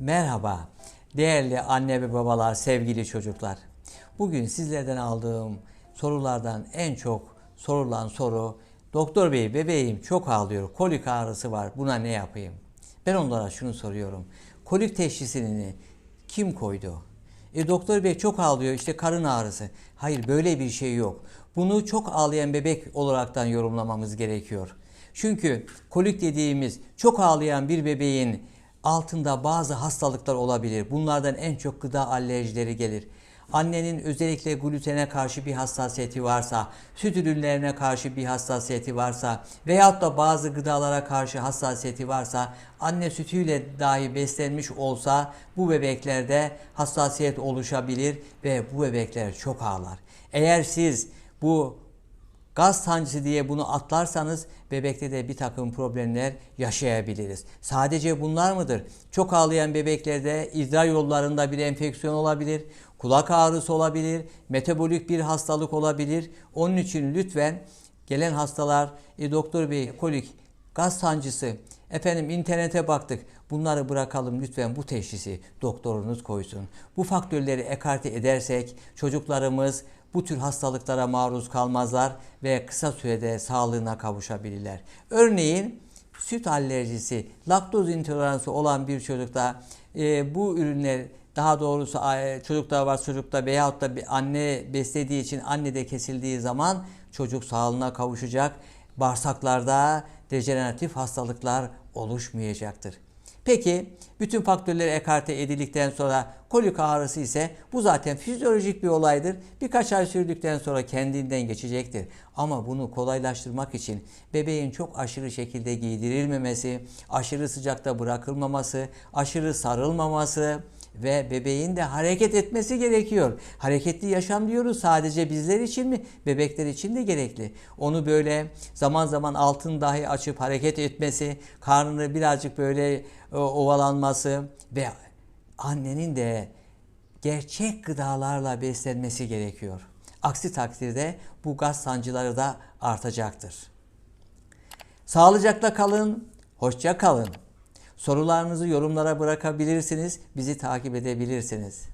Merhaba değerli anne ve babalar, sevgili çocuklar. Bugün sizlerden aldığım sorulardan en çok sorulan soru Doktor bey bebeğim çok ağlıyor, kolik ağrısı var buna ne yapayım? Ben onlara şunu soruyorum. Kolik teşhisini kim koydu? E doktor bey çok ağlıyor işte karın ağrısı. Hayır böyle bir şey yok. Bunu çok ağlayan bebek olaraktan yorumlamamız gerekiyor. Çünkü kolik dediğimiz çok ağlayan bir bebeğin altında bazı hastalıklar olabilir. Bunlardan en çok gıda alerjileri gelir. Annenin özellikle glutene karşı bir hassasiyeti varsa, süt ürünlerine karşı bir hassasiyeti varsa veyahut da bazı gıdalara karşı hassasiyeti varsa, anne sütüyle dahi beslenmiş olsa bu bebeklerde hassasiyet oluşabilir ve bu bebekler çok ağlar. Eğer siz bu gaz sancısı diye bunu atlarsanız bebekte de bir takım problemler yaşayabiliriz. Sadece bunlar mıdır? Çok ağlayan bebeklerde idrar yollarında bir enfeksiyon olabilir, kulak ağrısı olabilir, metabolik bir hastalık olabilir. Onun için lütfen gelen hastalar e, doktor bey kolik, gaz sancısı, efendim internete baktık. Bunları bırakalım lütfen bu teşhisi doktorunuz koysun. Bu faktörleri ekarte edersek çocuklarımız bu tür hastalıklara maruz kalmazlar ve kısa sürede sağlığına kavuşabilirler. Örneğin süt alerjisi, laktoz intoleransı olan bir çocukta e, bu ürünler daha doğrusu e, çocukta var çocukta veyahut da bir anne beslediği için anne de kesildiği zaman çocuk sağlığına kavuşacak. Bağırsaklarda dejeneratif hastalıklar oluşmayacaktır. Peki bütün faktörler ekarte edildikten sonra kolik ağrısı ise bu zaten fizyolojik bir olaydır. Birkaç ay sürdükten sonra kendinden geçecektir. Ama bunu kolaylaştırmak için bebeğin çok aşırı şekilde giydirilmemesi, aşırı sıcakta bırakılmaması, aşırı sarılmaması, ve bebeğin de hareket etmesi gerekiyor. Hareketli yaşam diyoruz sadece bizler için mi? Bebekler için de gerekli. Onu böyle zaman zaman altın dahi açıp hareket etmesi, karnını birazcık böyle e, ovalanması ve annenin de gerçek gıdalarla beslenmesi gerekiyor. Aksi takdirde bu gaz sancıları da artacaktır. Sağlıcakla kalın, hoşça kalın. Sorularınızı yorumlara bırakabilirsiniz, bizi takip edebilirsiniz.